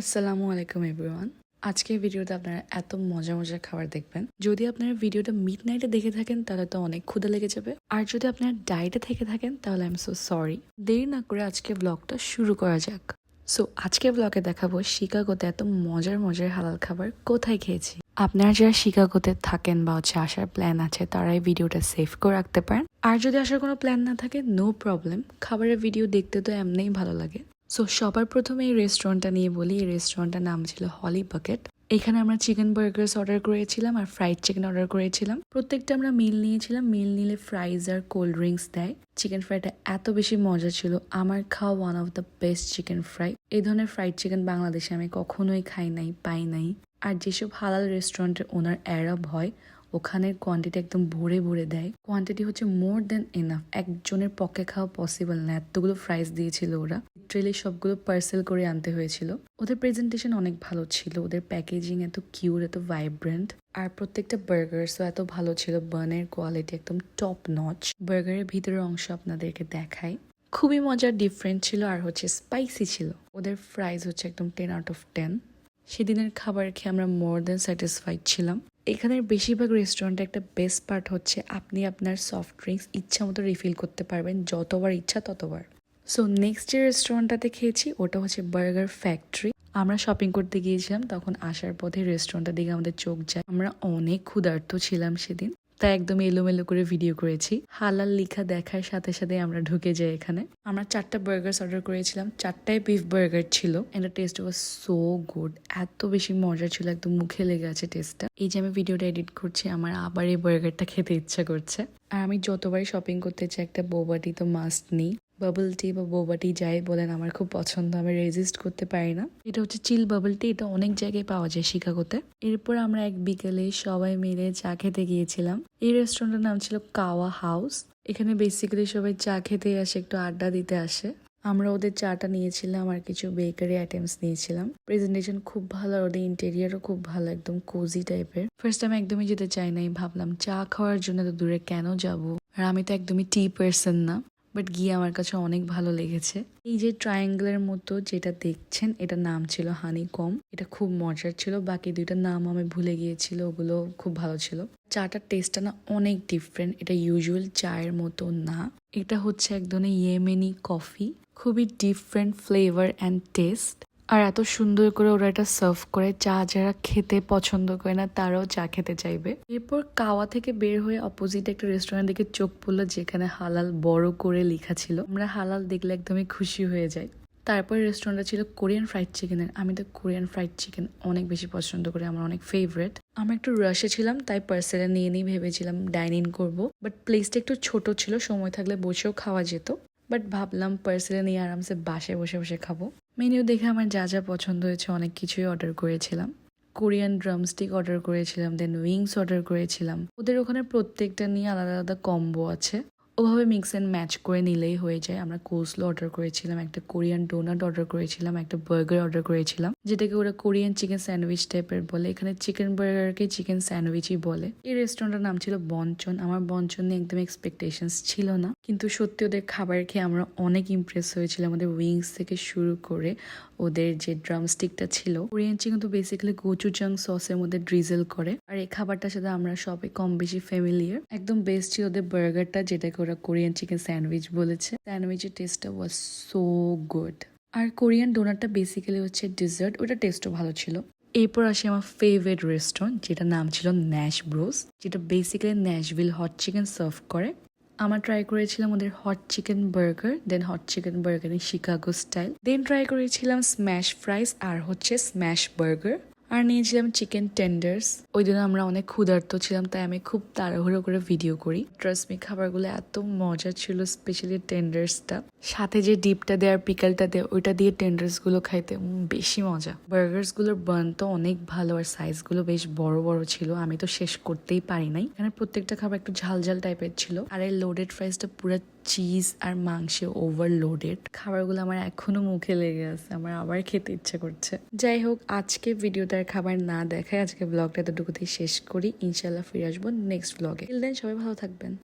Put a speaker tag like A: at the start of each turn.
A: আসসালামু আলাইকুম এভরিওয়ান আজকের ভিডিওতে আপনারা এত মজা মজার খাবার দেখবেন। যদি আপনারা ভিডিওটা মিড নাইটে দেখে থাকেন, তাহলে তো অনেক ক্ষুদা লেগে যাবে। আর যদি আপনারা ডায়েটে থেকে থাকেন, তাহলে আই এম সো সরি দেরি না করে আজকে ব্লগটা শুরু করা যাক। সো আজকে ব্লগে দেখাবো শিকাগোতে এত মজার মজার হালাল খাবার কোথায় খেয়েছি। আপনারা যারা শিকাগোতে থাকেন বা হচ্ছে আসার প্ল্যান আছে, তারা এই ভিডিওটা সেভ করে রাখতে পারেন। আর যদি আসার কোনো প্ল্যান না থাকে নো প্রবলেম খাবারের ভিডিও দেখতে তো এমনিই ভালো লাগে। সো সবার প্রথমে এই রেস্টুরেন্টটা নিয়ে বলি। এই রেস্টুরেন্টটার নাম ছিল হলি বাকেট এখানে আমরা চিকেন বার্গার্স অর্ডার করেছিলাম আর ফ্রাইড চিকেন অর্ডার করেছিলাম। প্রত্যেকটা আমরা মিল নিয়েছিলাম। মিল নিলে ফ্রাইজ আর কোল্ড ড্রিঙ্কস দেয়। চিকেন ফ্রাইটা এত বেশি মজা ছিল। আমার খাওয়া one of the best chicken fry এই ধরনের ফ্রাইড চিকেন বাংলাদেশে আমি কখনোই খাই নাই, পাই নাই। আর যেসব হালাল রেস্টুরেন্টের ওনার অ্যারব হয় ওখানের কোয়ান্টিটি একদম ভরে ভরে দেয়। কোয়ান্টিটি হচ্ছে মোর দেন এনাফ একজনের পক্ষে খাওয়া পসিবল না। এতগুলো ফ্রাইস দিয়েছিল ওরা। লিটারেলি সবগুলো পার্সেল করে আনতে হয়েছিল। ওদের প্রেজেন্টেশন অনেক ভালো ছিল। ওদের প্যাকেজিং এত কিউর এত ভাইব্রেন্ট আর প্রত্যেকটা বার্গার্সও এত ভালো ছিল। বার্নের কোয়ালিটি একদম টপ নচ বার্গারের ভিতরের অংশ আপনাদেরকে দেখায় খুবই মজার ডিফারেন্ট ছিল আর হচ্ছে স্পাইসি ছিল। ওদের ফ্রাইস হচ্ছে একদম টেন আউট অফ টেন সেদিনের খাবার খেয়ে আমরা মোর দেন স্যাটিসফাইড ছিলাম। এখানের বেশিরভাগ রেস্টুরেন্টে একটা বেস্ট পার্ট হচ্ছে আপনি আপনার সফট ড্রিঙ্কস ইচ্ছা মতো রিফিল করতে পারবেন, যতবার ইচ্ছা ততবার। সো নেক্সট যে রেস্টুরেন্টটাতে খেয়েছি, ওটা হচ্ছে বার্গার ফ্যাক্টরি আমরা শপিং করতে গিয়েছিলাম, তখন আসার পথে রেস্টুরেন্টটা দিকে আমাদের চোখ যায়। আমরা অনেক ক্ষুধার্ত ছিলাম সেদিন। তাই একদম এলোমেলো করে ভিডিও করেছি। হালাল লিখা দেখার সাথে সাথে আমরা ঢুকে যাই এখানে। আমরা চারটা বার্গার্স অর্ডার করেছিলাম। চারটাই বিফ বার্গার ছিল এটা টেস্ট ওয়াজ সো গুড এত বেশি মজা ছিল, একদম মুখে লেগে আছে টেস্টটা এই যে আমি ভিডিওটা এডিট করছি, আমার আবার এই বার্গারটা খেতে ইচ্ছা করছে। আর আমি যতবারই শপিং করতে চাই একটা বৌবাটি তো মাস্ট নেই। বাবল টি বা বোবা টি যাই বলেন, আমার খুব পছন্দ, আমি রেজিস্ট করতে পারি না। এটা হচ্ছে চিল বাবল টি এটা অনেক জায়গায় পাওয়া যায় শিকাগোতে। এরপর আমরা এক বিকেলে সবাই মিলে চা খেতে গিয়েছিলাম। এই রেস্টুরেন্টের নাম ছিল কাওয়া হাউস এখানে বেসিক্যালি সবাই চা খেতে আসে, একটু আড্ডা দিতে আসে। আমরা ওদের চাটা নিয়েছিলাম আর কিছু বেকারি আইটেমস নিয়েছিলাম। প্রেজেন্টেশন খুব ভালো আর ওদের ইন্টেরিয়ারও খুব ভালো, একদম কোজি টাইপের ফার্স্ট টাইম একদমই যেতে চাই নাই, ভাবলাম চা খাওয়ার জন্য তো দূরে কেন যাব? আর আমি তো একদমই টি পার্সন না। বাট গিয়ে আমার কাছে অনেক ভালো লেগেছে। এই যে ট্রায়াঙ্গেলের মতো যেটা দেখছেন এটা নাম ছিল হানি কম এটা খুব মজার ছিল। বাকি দুইটা নাম আমি ভুলে গিয়েছিল, ওগুলো খুব ভালো ছিল। চাটার টেস্টটা না অনেক ডিফারেন্ট এটা ইউজুয়াল চায়ের মতো না। এটা হচ্ছে এক ধরনের ইয়েমেনি কফি খুবই ডিফারেন্ট ফ্লেভার অ্যান্ড টেস্ট আর এত সুন্দর করে ওরা এটা সার্ভ করে চা যারা খেতে পছন্দ করে না তারাও চা খেতে চাইবে। এরপর কাওয়া থেকে বের হয়ে অপোজিট একটা রেস্টুরেন্ট দিকে চোখ পড়ল, যেখানে হালাল বড় করে লেখা ছিল। আমরা হালাল দেখলে একদমই খুশি হয়ে যাই। তারপর রেস্টুরেন্টটা ছিল কোরিয়ান ফ্রাইড চিকেনের আমি তো কোরিয়ান ফ্রাইড চিকেন অনেক বেশি পছন্দ করি, আমার অনেক ফেভারেট আমরা একটু রাশে ছিলাম, তাই পার্সেলে নিয়ে নিয়ে ভেবেছিলাম ডাইন ইন করব। বাট প্লেসটা একটু ছোট ছিল, সময় থাকলে বসেও খাওয়া যেত। বাট ভাবলাম পার্সেলে নিয়ে আরামসে বাসে বসে বসে খাব। মেনিউ দেখে আমার যা যা পছন্দ হয়েছে অনেক কিছুই অর্ডার করেছিলাম। কোরিয়ান ড্রামস্টিক অর্ডার করেছিলাম দেন উইংস অর্ডার করেছিলাম। ওদের ওখানে প্রত্যেকটা নিয়ে আলাদা আলাদা কম্বো আছে। ওভাবে মিক্স অ্যান্ড ম্যাচ করে নিলেই হয়ে যায়। আমরা কোসলো অর্ডার করেছিলাম, একটা কোরিয়ান ডোনাট অর্ডার করেছিলাম, একটা বার্গার অর্ডার করেছিলাম, যেটাকে ওরা কোরিয়ান চিকেন স্যান্ডউইচ টাইপের বলে। এখানে চিকেন বার্গারকে চিকেন স্যান্ডউইচই বলে। এই রেস্টুরেন্টের নাম ছিল বঞ্চন আমার বঞ্চন নিয়ে একদম এক্সপেকটেশনস ছিল না। কিন্তু সত্যি ওদের খাবার খেয়ে আমরা অনেক ইমপ্রেস হয়েছিলাম। ওদের উইংস থেকে শুরু করে ওদের যে ড্রামস্টিকটা ছিল কোরিয়ান চিকেন তো বেসিক্যালি গোচুচাং সসের মধ্যে ড্রিজেল করে। আর এই খাবারটার সাথে আমরা সবাই কম বেশি ফ্যামিলিয়ার একদম বেস্ট ছিল ওদের বার্গারটা যেটাকে ওরা কোরিয়ান চিকেন স্যান্ডউইচ বলেছে। স্যান্ডউইচের টেস্টটা ওয়াজ সো গুড আর কোরিয়ান ডোনারটা বেসিক্যালি হচ্ছে ডিজার্ট ওটা টেস্টও ভালো ছিল। এরপর আসে আমার ফেভারিট রেস্টুরেন্ট যেটা নাম ছিল ন্যাশ ব্রোস যেটা basically Nashville hot chicken serve করে। আমার ট্রাই করেছিলাম ওদের hot chicken burger then hot chicken burger in Chicago style then try করেছিলাম স্ম্যাশ ফ্রাইস আর হচ্ছে স্ম্যাশ বার্গার আর নিয়েছিলাম চিকেন টেন্ডার্স ওই দিন আমরা অনেক ক্ষুধার্ত ছিলাম, তাই আমি খুব তাড়াহুড়ো করে ভিডিও করি। ট্রাস্টমি খাবারগুলো এত মজা ছিল স্পেশালি টেন্ডার্সটা সাথে যে ডিপটা দেয় আর পিকালটা দেয়, ওইটা দিয়ে টেন্ডার্সগুলো খাইতে বেশি মজা। বার্গার্সগুলোর বান তো অনেক ভালো আর সাইজগুলো বেশ বড় বড় ছিল, আমি তো শেষ করতেই পারি নাই। এখানে প্রত্যেকটা খাবার একটু ঝাল ঝাল টাইপের ছিল। আর এই লোডেড ফ্রাইসটা পুরো চিজ আর মাংসে ওভারলোডেড খাবারগুলো আমার এখনও মুখে লেগে আছে, আমার আবার খেতে ইচ্ছে করছে। যাই হোক, আজকে ভিডিওতে আর খাবার না দেখায় আজকে ব্লগটা এতটুকুতেই শেষ করি। ইনশাল্লাহ ফিরে আসব নেক্সট ব্লগে দেন সবাই ভালো থাকবেন।